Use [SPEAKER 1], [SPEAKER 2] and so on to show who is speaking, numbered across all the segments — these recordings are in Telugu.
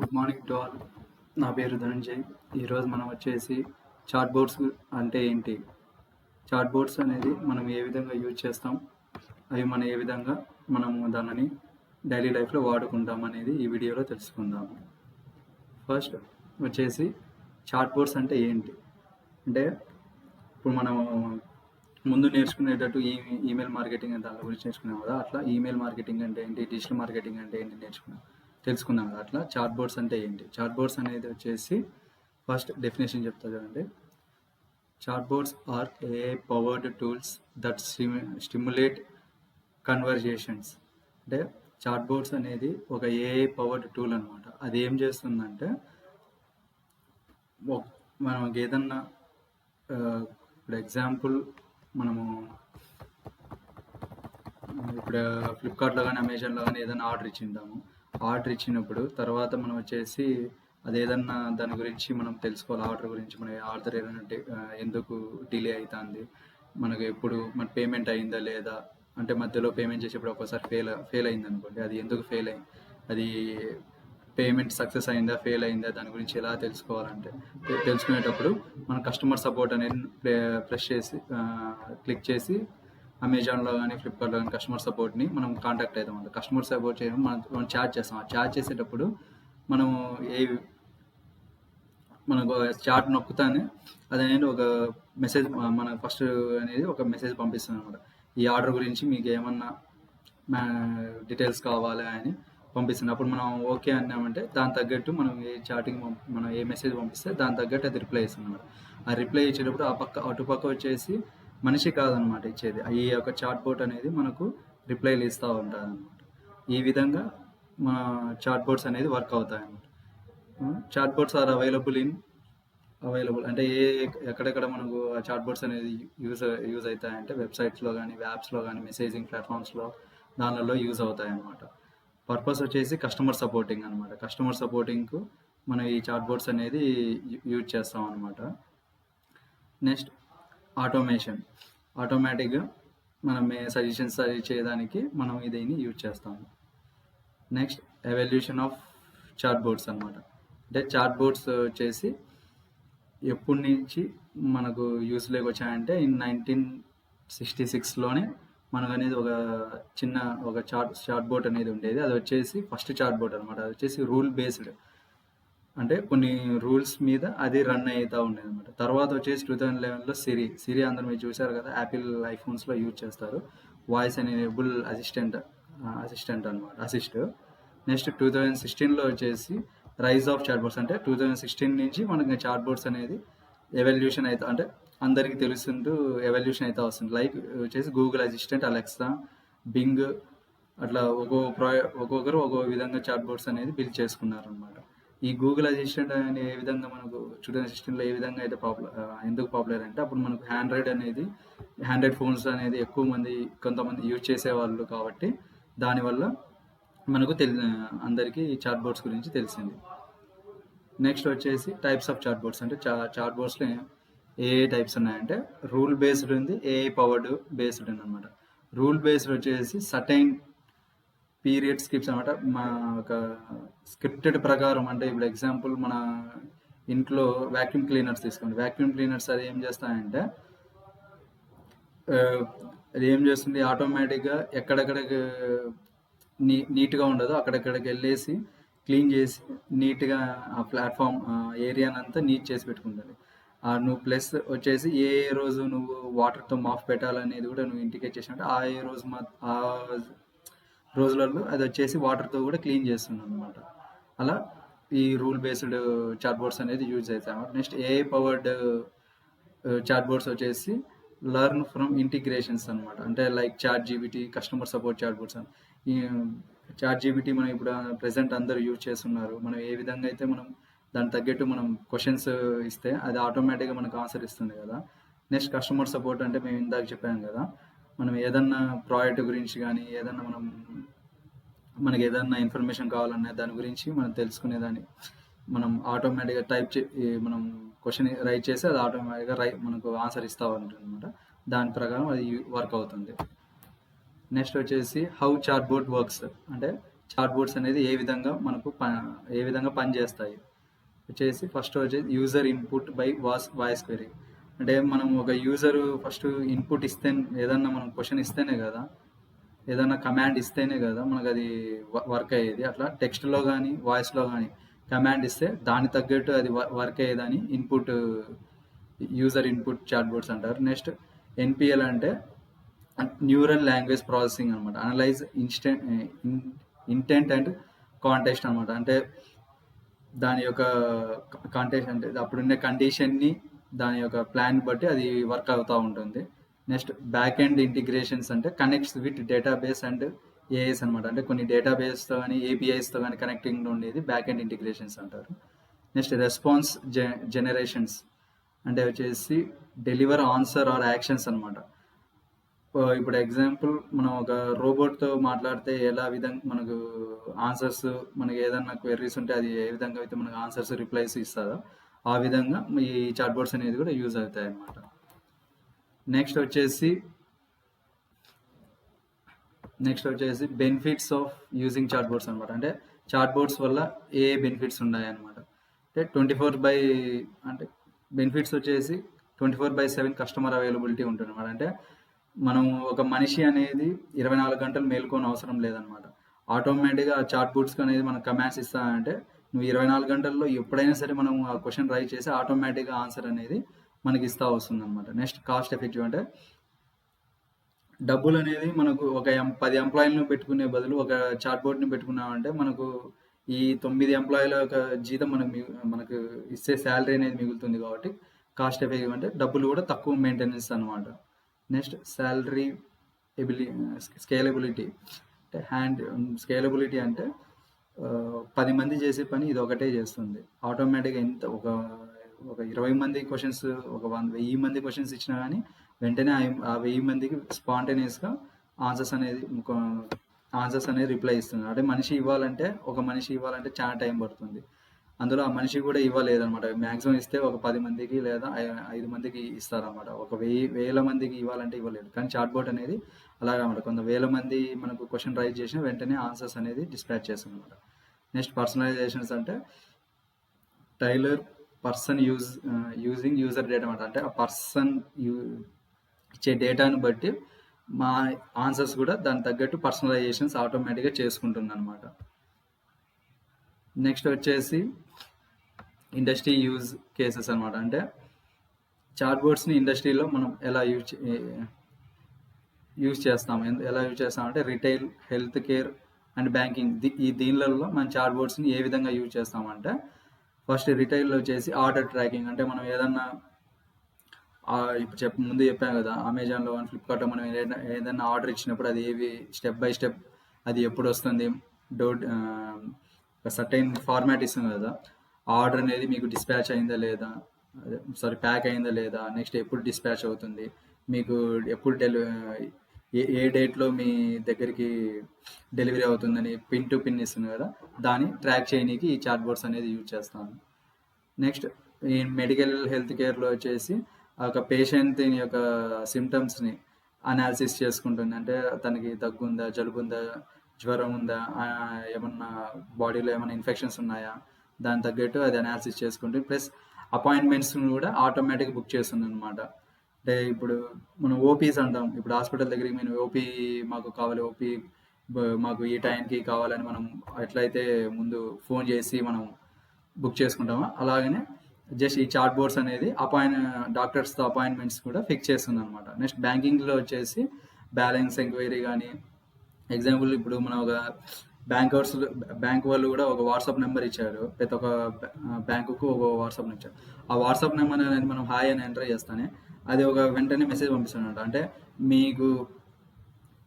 [SPEAKER 1] Good morning to all. నా పేరు ధనంజయ్. ఈరోజు మనం వచ్చేసి చాట్ బోర్డ్స్ అంటే ఏంటి? చాట్ బోర్డ్స్ అనేది మనం ఏ విధంగా యూజ్ చేస్తాం? అవి మనం ఏ విధంగా మనము దానిని డైలీ లైఫ్లో వాడుకుంటాం అనేది ఈ వీడియోలో తెలుసుకుందాము ఫస్ట్ వచ్చేసి చాట్ బోర్డ్స్ అంటే ఏంటి? అంటే ఇప్పుడు మనం ముందు నేర్చుకునేటట్టు ఈ ఈమెయిల్ మార్కెటింగ్ దాని గురించి నేర్చుకున్నాం కదా. అట్లా ఈమెయిల్ మార్కెటింగ్ అంటే ఏంటి? డిజిటల్ మార్కెటింగ్ అంటే ఏంటి? నేర్చుకున్నాం. తెలుసుకున్నాం కదా అట్లా. చార్ట్ బోర్డ్స్ అంటే ఏంటి? చార్ట్ బోర్డ్స్ అనేది వచ్చేసి ఫస్ట్ డెఫినేషన్ చెప్తా చూడండి. Chatbots are AI powered tools that stimulate conversations. అంటే చార్ట్ బోర్డ్స్ అనేది ఒక ఏ పవర్డ్ టూల్ అనమాట అది ఏం చేస్తుందంటే మనం ఏదన్నా ఇప్పుడు ఎగ్జాంపుల్ మనము ఇప్పుడు ఫ్లిప్కార్ట్లో కానీ అమెజాన్లో కానీ ఏదైనా ఆర్డర్ ఇచ్చింటాము ఆర్డర్ ఇచ్చినప్పుడు తర్వాత మనం వచ్చేసి అది ఏదన్నా దాని గురించి మనం తెలుసుకోవాలి ఆర్డర్ గురించి మన ఆర్డర్ ఏదైనా ఎందుకు డిలే అవుతుంది మనకు ఎప్పుడు మన పేమెంట్ అయిందా లేదా అంటే మధ్యలో పేమెంట్ చేసేప్పుడు ఒక్కోసారి ఫెయిల్ ఫెయిల్ అయింది అనుకోండి అది ఎందుకు ఫెయిల్ అయింది అది పేమెంట్ సక్సెస్ అయిందా ఫెయిల్ అయిందా దాని గురించి ఎలా తెలుసుకోవాలంటే తెలుసుకునేటప్పుడు మన కస్టమర్ సపోర్ట్ అనేది ప్రెస్ చేసి క్లిక్ చేసి అమెజాన్లో కానీ ఫ్లిప్కార్ట్లో కానీ కస్టమర్ సపోర్ట్ని మనం కాంటాక్ట్ అవుతాం అంటే కస్టమర్ సపోర్ట్ చేయడం మనం మనం చార్జ్ చేస్తాం. ఆ చార్జ్ చేసేటప్పుడు మనము ఏ మనకు చాట్ నొక్కుతానే అది అనేది ఒక మెసేజ్ మన ఫస్ట్ అనేది ఒక మెసేజ్ పంపిస్తుంది అనమాట ఈ ఆర్డర్ గురించి మీకు ఏమన్నా డీటెయిల్స్ కావాలి అని పంపిస్తుంది. అప్పుడు మనం ఓకే అన్నామంటే దాని తగ్గట్టు మనం ఏ చాటింగ్ మనం ఏ మెసేజ్ పంపిస్తే దాని తగ్గట్టు అది రిప్లై ఇస్తుంది అనమాట ఆ రిప్లై ఇచ్చేటప్పుడు ఆ పక్క అటుపక్క వచ్చేసి మనిషి కాదనమాట ఇచ్చేది. ఈ యొక్క చాట్ బోట్ అనేది మనకు రిప్లైలు ఇస్తూ ఉంటుంది అనమాట ఈ విధంగా మన చాట్ బోర్డ్స్ అనేది వర్క్ అవుతాయి అనమాట chatbots are available in available అంటే ఏ ఎక్కడెక్కడ మనకు ఆ చాట్ బోర్డ్స్ అనేది యూజ్ యూజ్ అవుతాయంటే వెబ్సైట్స్లో కానీ యాప్స్లో కానీ మెసేజింగ్ ప్లాట్ఫామ్స్లో దానిలో యూజ్ అవుతాయి అన్నమాట పర్పస్ వచ్చేసి కస్టమర్ సపోర్టింగ్ అనమాట కస్టమర్ సపోర్టింగ్కు మనం ఈ చాట్ బోర్డ్స్ అనేది యూజ్ చేస్తాం అనమాట నెక్స్ట్ ఆటోమేషన్. ఆటోమేటిక్గా మనం సజెషన్స్ చేయడానికి మనం దీన్ని యూజ్ చేస్తాము. Next evolution of chatbots అనమాట అంటే చార్ట్ బోర్డ్స్ వచ్చేసి ఎప్పటి నుంచి మనకు యూస్లోకి వచ్చాయంటే ఇన్ నైన్టీన్ సిక్స్టీ సిక్స్లోనే మనకు అనేది ఒక చిన్న ఒక చాట్ చార్ట్ బోర్డ్ అనేది ఉండేది. అది వచ్చేసి ఫస్ట్ చార్ట్ బోర్డ్ అనమాట అది వచ్చేసి రూల్ బేస్డ్ అంటే కొన్ని రూల్స్ మీద అది రన్ అవుతూ ఉండేది అనమాట తర్వాత వచ్చేసి టూ థౌజండ్ లెవెన్లో సిరి సిరి అందరూ మీరు చూసారు కదా యాపిల్ ఐఫోన్స్లో యూజ్ చేస్తారు. వాయిస్ ఎనేబుల్ అసిస్టెంట్ అసిస్టెంట్ అనమాట అసిస్ట్ నెక్స్ట్ టూ థౌజండ్ సిక్స్టీన్లో వచ్చేసి రైజ్ ఆఫ్ చాట్ బోర్డ్స్ అంటే టూ థౌజండ్ సిక్స్టీన్ నుంచి మనకి చాట్ బోర్డ్స్ అనేది ఎవల్యూషన్ అయితే అంటే అందరికీ తెలుస్తుంటూ ఎవల్యూషన్ అయితే వస్తుంది. లైక్ వచ్చేసి గూగుల్ అసిస్టెంట్ అలెక్సా బింగ్ అట్లా ఒక్కో ప్రో ఒక్కొక్కరు ఒక్కో విధంగా చాట్ బోర్డ్స్ అనేది బిల్డ్ చేసుకున్నారు అనమాట ఈ గూగుల్ అసిస్టెంట్ అనే ఏ విధంగా మనకు స్టూడెంట్ అసిస్టెంట్లో ఏ విధంగా అయితే పాపులర్ ఎందుకు పాపులర్ అంటే అప్పుడు మనకు హ్యాండ్రాయిడ్ అనేది హ్యాండ్రాయిడ్ ఫోన్స్ అనేది ఎక్కువ మంది కొంతమంది యూజ్ చేసేవాళ్ళు కాబట్టి దానివల్ల మనకు తెలి అందరికీ చాట్ బోర్డ్స్ గురించి తెలిసింది. నెక్స్ట్ వచ్చేసి టైప్స్ ఆఫ్ చాట్ బోర్డ్స్ అంటే చా చాట్ బోర్డ్స్లో ఏ ఏ టైప్స్ ఉన్నాయంటే రూల్ బేస్డ్ ఉంది ఏ పవర్డ్ బేస్డ్ ఉంది అనమాట రూల్ బేస్డ్ వచ్చేసి సటైన్ పీరియడ్ స్క్రిప్ట్స్ అనమాట మా ఒక స్క్రిప్టెడ్ ప్రకారం అంటే ఇప్పుడు ఎగ్జాంపుల్ మన ఇంట్లో వ్యాక్యూమ్ క్లీనర్స్ తీసుకోండి. వ్యాక్యూమ్ క్లీనర్స్ అది ఏం చేస్తాయంటే అది ఏం చేస్తుంది? ఆటోమేటిక్గా ఎక్కడెక్కడికి నీ నీట్గా ఉండదో అక్కడెక్కడికి వెళ్ళేసి క్లీన్ చేసి నీట్గా ఆ ప్లాట్ఫామ్ ఏరియానంతా నీట్ చేసి పెట్టుకుంటుంది ఆ నువ్వు ప్లస్ వచ్చేసి ఏ ఏ రోజు నువ్వు వాటర్తో మాఫ్ పెట్టాలనేది కూడా నువ్వు ఇంటికి చేసినట్టు ఆ ఏ రోజు మా ఆ రోజులలో అది వచ్చేసి వాటర్తో కూడా క్లీన్ చేస్తుంది అనమాట అలా ఈ రూల్ బేస్డ్ చాట్ బోర్డ్స్ అనేది యూజ్ అవుతాయి next AI powered chatbots వచ్చేసి లర్న్ ఫ్రమ్ ఇంటిగ్రేషన్స్ అనమాట అంటే like chat GPT customer support chatbots అని. ఈ um, చాట్ జీబీటీ మనం ఇప్పుడు uh, ప్రెసెంట్ అందరూ యూజ్ చేస్తున్నారు. మనం ఏ విధంగా అయితే మనం దానికి తగ్గట్టు మనం క్వశ్చన్స్ uh, ఇస్తే అది ఆటోమేటిక్గా మనకు ఆన్సర్ ఇస్తుంది కదా. నెక్స్ట్ కస్టమర్ సపోర్ట్ అంటే మేము ఇందాక చెప్పాము కదా. మనం ఏదన్నా ప్రాజెక్ట్ గురించి కానీ ఏదన్నా మనం మనకి ఏదన్నా ఇన్ఫర్మేషన్ కావాలన్నా దాని గురించి మనం తెలుసుకునేదాన్ని మనం ఆటోమేటిక్గా టైప్ చే మనం క్వశ్చన్ రైట్ చేసి అది ఆటోమేటిక్గా రై మనకు ఆన్సర్ ఇస్తూ ఉంటుంది అనమాట దాని ప్రకారం అది వర్క్ అవుతుంది. నెక్స్ట్ వచ్చేసి హౌ చార్ట్ బోర్డ్ వర్క్స్ అంటే చార్ట్ బోర్డ్స్ అనేది ఏ విధంగా మనకు ప ఏ విధంగా పనిచేస్తాయి. వచ్చేసి ఫస్ట్ వచ్చేసి యూజర్ ఇన్పుట్ బై వాస్ వాయిస్ క్వెరీ అంటే మనం ఒక యూజర్ ఫస్ట్ ఇన్పుట్ ఇస్తే ఏదన్నా మనం క్వశ్చన్ ఇస్తేనే కదా ఏదన్నా కమాండ్ ఇస్తేనే కదా మనకు అది వర్క్ అయ్యేది. అట్లా టెక్స్ట్లో కానీ వాయిస్లో కానీ కమాండ్ ఇస్తే దాని తగ్గట్టు అది వర్క్ అయ్యేదని input user input chatbots అంటారు నెక్స్ట్ ఎన్పిఎల్ అంటే న్యూరల్ లాంగ్వేజ్ ప్రాసెసింగ్ అనమాట analyse instant intent and contest అనమాట అంటే దాని యొక్క కాంటెస్ట్ అంటే అప్పుడున్న కండిషన్ని దాని యొక్క ప్లాన్ బట్టి అది వర్క్ అవుతూ ఉంటుంది. నెక్స్ట్ బ్యాక్ ఎండ్ ఇంటిగ్రేషన్స్ అంటే connects with database and AS అనమాట అంటే కొన్ని డేటాబేస్తో కానీ ఏపీఐస్తో కానీ కనెక్టింగ్ ఉండేది బ్యాక్ ఎండ్ ఇంటిగ్రేషన్స్ అంటారు. నెక్స్ట్ రెస్పాన్స్ జె జనరేషన్స్ అంటే వచ్చేసి డెలివర్ ఆన్సర్ ఆర్ యాక్షన్స్ అనమాట ఇప్పుడు ఎగ్జాంపుల్ మనం ఒక రోబోట్తో మాట్లాడితే ఎలా విధంగా మనకు ఆన్సర్స్ మనకి ఏదన్నా క్వెరీస్ ఉంటే అది ఏ విధంగా అయితే మనకు ఆన్సర్స్ రిప్లైస్ ఇస్తుందో ఆ విధంగా ఈ చాట్ బోర్డ్స్ అనేది కూడా యూజ్ అవుతాయి అన్నమాట నెక్స్ట్ వచ్చేసి నెక్స్ట్ వచ్చేసి benefits of using chatbots అనమాట అంటే చాట్ బోర్డ్స్ వల్ల ఏ బెనిఫిట్స్ ఉన్నాయన్నమాట. అంటే ట్వంటీ ఫోర్ బై అంటే బెనిఫిట్స్ వచ్చేసి twenty four by seven customer availability ఉంటుంది అనమాట అంటే మనం ఒక మనిషి అనేది ఇరవై నాలుగు గంటలు మేల్కొని అవసరం లేదనమాట ఆటోమేటిక్గా చాట్ బోర్డ్స్ అనేది మనకు కమాండ్స్ ఇస్తామంటే నువ్వు ఇరవై నాలుగు గంటల్లో ఎప్పుడైనా సరే మనం ఆ క్వశ్చన్ రైట్ చేసి ఆటోమేటిక్గా ఆన్సర్ అనేది మనకి ఇస్తా వస్తుంది అనమాట నెక్స్ట్ కాస్ట్ ఎఫెక్టివ్ అంటే డబ్బులు అనేది మనకు ఒక పది ఎంప్లాయీలను పెట్టుకునే బదులు ఒక చాట్ బోర్డ్ని పెట్టుకున్నామంటే మనకు ఈ తొమ్మిది ఎంప్లాయీల యొక్క జీతం మనకు మిగు- మనకు ఇచ్చే శాలరీ అనేది మిగులుతుంది కాబట్టి కాస్ట్ ఎఫెక్టివ్ అంటే డబ్బులు కూడా తక్కువ మెయింటెనెన్స్ అనమాట నెక్స్ట్ శాలరీ ఎబిలి స్కేలబిలిటీ అంటే హ్యాండ్ స్కేలబిలిటీ అంటే పది మంది చేసే పని ఇది ఒకటే చేస్తుంది. ఆటోమేటిక్గా ఎంత ఒక ఒక ఇరవై మంది క్వశ్చన్స్ ఒక వన్ వెయ్యి మంది క్వశ్చన్స్ ఇచ్చినా కానీ వెంటనే ఆ- వెయ్యి మందికి స్పాంటేనియస్గా ఆన్సర్స్ అనేది ఆన్సర్స్ అనేది రిప్లై ఇస్తుంది. అంటే మనిషి ఇవ్వాలంటే ఒక మనిషి ఇవ్వాలంటే చాలా టైం పడుతుంది. అందులో ఆ మనిషి కూడా ఇవ్వలేదన్నమాట. మ్యాక్సిమం ఇస్తే ఒక పది మందికి లేదా ఐదు మందికి ఇస్తారన్నమాట. ఒక వెయ్యి వేల మందికి ఇవ్వాలంటే ఇవ్వలేదు. కానీ చాట్ బోట్ అనేది అలాగనమాట కొంత వేల మంది మనకు క్వశ్చన్ రైజ్ చేసిన వెంటనే ఆన్సర్స్ అనేది డిస్పాచ్ చేస్తుంది అనమాట నెక్స్ట్ పర్సనలైజేషన్స్ అంటే tailor person use using user data అనమాట. అంటే ఆ పర్సన్ యూ ఇచ్చే డేటాను బట్టి మా ఆన్సర్స్ కూడా దానికి తగ్గట్టు పర్సనలైజేషన్స్ ఆటోమేటిక్గా చేసుకుంటుంది అనమాట నెక్స్ట్ వచ్చేసి ఇండస్ట్రీ యూజ్ కేసెస్ అనమాట. అంటే చాట్ బోర్డ్స్ని ఇండస్ట్రీలో మనం ఎలా యూజ్ యూజ్ చేస్తాం ఎందు- ఎలా యూజ్ చేస్తాం అంటే retail health care and banking ఈ దీనిలలో మన చాట్ బోర్డ్స్ని ఏ విధంగా యూజ్ చేస్తామంటే ఫస్ట్ రిటైల్లో వచ్చేసి ఆర్డర్ ట్రాకింగ్ అంటే మనం ఏదన్నా ఇప్పుడు చెప్ ముందు చెప్పాను కదా అమెజాన్లో కానీ ఫ్లిప్కార్ట్లో మనం ఏదైనా ఏదైనా ఆర్డర్ ఇచ్చినప్పుడు అది ఏవి స్టెప్ బై స్టెప్ అది ఎప్పుడు వస్తుంది డోట్ ఒక సర్టైన్ ఫార్మాట్ ఇస్తుంది కదా ఆర్డర్ అనేది మీకు డిస్పాచ్ అయిందా లేదా సారీ ప్యాక్ అయిందా లేదా నెక్స్ట్ ఎప్పుడు డిస్పాచ్ అవుతుంది మీకు ఎప్పుడు డెలి ఏ ఏ డేట్లో మీ దగ్గరికి డెలివరీ అవుతుందని పిన్ టు పిన్ ఇస్తుంది కదా దాన్ని ట్రాక్ చేయడానికి ఈ చాట్ బోర్డ్స్ అనేది యూజ్ చేస్తాను. నెక్స్ట్ ఈ మెడికల్ హెల్త్ కేర్లో వచ్చేసి ఒక యొక్క పేషెంట్ యొక్క సిమ్టమ్స్ని అనాలిసిస్ చేసుకుంటుంది. అంటే తనకి దగ్గుందా జలుబుందా జలుబు ఉందా జ్వరం ఉందా ఏమన్నా బాడీలో ఏమైనా ఇన్ఫెక్షన్స్ ఉన్నాయా దాని తగ్గట్టు అది అనాలిసిస్ చేసుకుంటుంది. ప్లస్ అపాయింట్మెంట్స్ కూడా ఆటోమేటిక్ బుక్ చేస్తుంది అనమాట అంటే ఇప్పుడు మనం ఓపీస్ అంటాం. ఇప్పుడు హాస్పిటల్ దగ్గరికి మేము ఓపీ మాకు కావాలి ఓపీ మాకు ఈ టైంకి కావాలని మనం ఎట్లయితే ముందు ఫోన్ చేసి మనం బుక్ చేసుకుంటామో అలాగనే జస్ట్ ఈ చాట్ బోర్డ్స్ అనేది అపాయింట్ డాక్టర్స్తో అపాయింట్మెంట్స్ కూడా ఫిక్స్ చేస్తుంది అనమాట నెక్స్ట్ బ్యాంకింగ్లో వచ్చేసి బ్యాలెన్స్ ఎంక్వైరీ కానీ ఎగ్జాంపుల్ ఇప్పుడు మనం ఒక బ్యాంకర్స్ బ్యాంక్ వాళ్ళు కూడా ఒక వాట్సాప్ నెంబర్ ఇచ్చారు. ప్రతి ఒక్క బ్యాంకుకు ఒక వాట్సాప్ నెంబర్ ఇచ్చారు. ఆ వాట్సాప్ నెంబర్ అనేది మనం హాయ్ అని ఎంటర్ చేస్తానే అది ఒక వెంటనే మెసేజ్ పంపిస్తుంది అంటే మీకు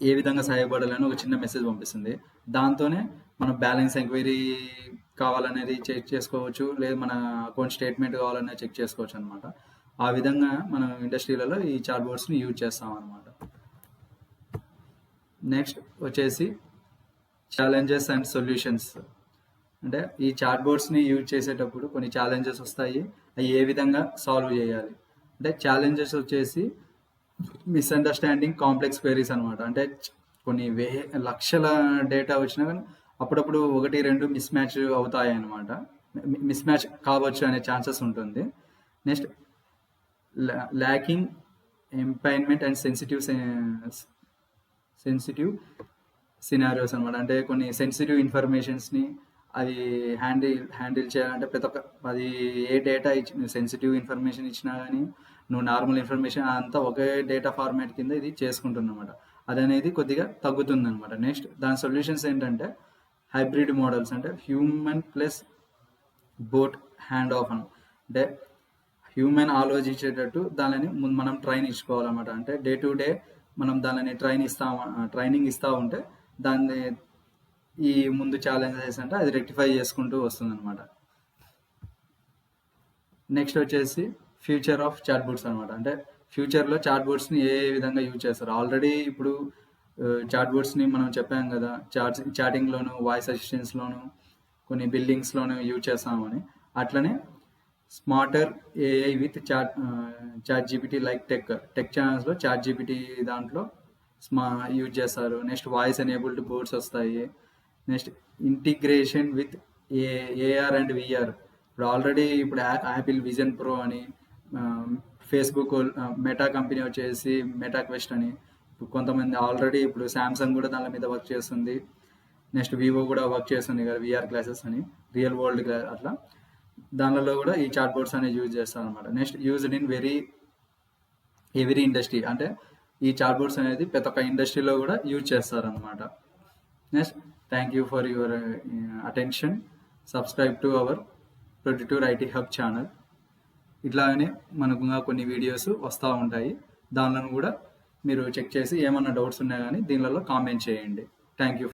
[SPEAKER 1] ఏ విధంగా సహాయపడాలని ఒక చిన్న మెసేజ్ పంపిస్తుంది. దాంతోనే మనం బ్యాలెన్స్ ఎంక్వైరీ కావాలనేది చెక్ చేసుకోవచ్చు. లేదు మన అకౌంట్ స్టేట్మెంట్ కావాలనేది చెక్ చేసుకోవచ్చు అనమాట ఆ విధంగా మనం ఇండస్ట్రీలలో ఈ చాట్ బోర్డ్స్ని యూజ్ చేస్తాం అనమాట నెక్స్ట్ వచ్చేసి ఛాలెంజెస్ అండ్ సొల్యూషన్స్ అంటే ఈ చాట్ బోర్డ్స్ని యూజ్ చేసేటప్పుడు కొన్ని ఛాలెంజెస్ వస్తాయి. అవి ఏ విధంగా సాల్వ్ చేయాలి? అంటే ఛాలెంజెస్ వచ్చేసి మిస్అండర్స్టాండింగ్ కాంప్లెక్స్ క్వైరీస్ అనమాట అంటే కొన్ని వే లక్షల డేటా వచ్చినా కానీ అప్పుడప్పుడు ఒకటి రెండు మిస్ మ్యాచ్ అవుతాయి అన్నమాట. మిస్ మ్యాచ్ కావచ్చు అనే ఛాన్సెస్ ఉంటుంది. నెక్స్ట్ ల్యాకింగ్ ఎంపైన్మెంట్ అండ్ సెన్సిటివ్ సెన్సిటివ్ సినారియోస్ అనమాట అంటే కొన్ని సెన్సిటివ్ ఇన్ఫర్మేషన్స్ని అది హ్యాండిల్ హ్యాండిల్ చేయాలంటే ప్రతి ఒక్క అది ఏ డేటా ఇచ్చి సెన్సిటివ్ ఇన్ఫర్మేషన్ ఇచ్చినా కానీ నువ్వు నార్మల్ ఇన్ఫర్మేషన్ అంతా ఒకే డేటా ఫార్మాట్ కింద ఇది చేసుకుంటుంది అదనేది అది అనేది కొద్దిగా తగ్గుతుంది అనమాట నెక్స్ట్ దాని సొల్యూషన్స్ ఏంటంటే హైబ్రిడ్ మోడల్స్ అంటే human plus bot hand off అని. అంటే హ్యూమన్ ఆలోచించేటట్టు దానిని ముందు మనం ట్రైన్ ఇచ్చుకోవాలన్నమాట. అంటే డే టు డే మనం దానిని ట్రైన్ ఇస్తా ట్రైనింగ్ ఇస్తూ ఉంటే దాన్ని ఈ ముందు ఛాలెంజెస్ అంటే అది రెక్టిఫై చేసుకుంటూ వస్తుంది అనమాట నెక్స్ట్ వచ్చేసి ఫ్యూచర్ ఆఫ్ చాట్ బోర్డ్స్ అనమాట అంటే ఫ్యూచర్లో చాట్ బోర్డ్స్ని ఏ విధంగా యూజ్ చేస్తారు? ఆల్రెడీ ఇప్పుడు చాట్ బోర్డ్స్ని మనం చెప్పాం కదా చాట్ చాటింగ్లోను వాయిస్ అసిస్టెంట్స్లోను కొన్ని బిల్డింగ్స్లోను యూజ్ చేస్తామని. అట్లనే smarter AI with chat chat GPT like tech tech ఛానల్స్లో చాట్ జీపీటీ దాంట్లో స్మా యూజ్ చేస్తారు. నెక్స్ట్ వాయిస్ ఎనేబుల్డ్ బోర్డ్స్ వస్తాయి. Next integration with a AR and VR ఇప్పుడు ఆల్రెడీ ఇప్పుడు యాపిల్ విజన్ ప్రో అని ఫేస్బుక్ మెటా కంపెనీ వచ్చేసి మెటా క్వెస్ట్ అని. కొంతమంది ఆల్రెడీ ఇప్పుడు శాంసంగ్ కూడా దాని మీద వర్క్ చేస్తుంది. నెక్స్ట్ వివో కూడా వర్క్ చేస్తుంది కదా విఆర్ క్లాసెస్ అని రియల్ వరల్డ్ అట్లా. దానిలో కూడా ఈ చాట్ బోర్డ్స్ అనేవి యూజ్ చేస్తారు అనమాట next used in very every industry అంటే ఈ చాట్ బోర్డ్స్ అనేది ప్రతి ఒక్క ఇండస్ట్రీలో కూడా యూజ్ చేస్తారనమాట next thank you for your attention subscribe to our productive IT hub channel ఇట్లాగనే మనకు ఇంకా కొన్ని వీడియోస్ వస్తూ ఉంటాయి. దానిలను కూడా మీరు చెక్ చేసి ఏమన్నా డౌట్స్ ఉన్నా కానీ దీనిలలో కామెంట్ చేయండి. Thank you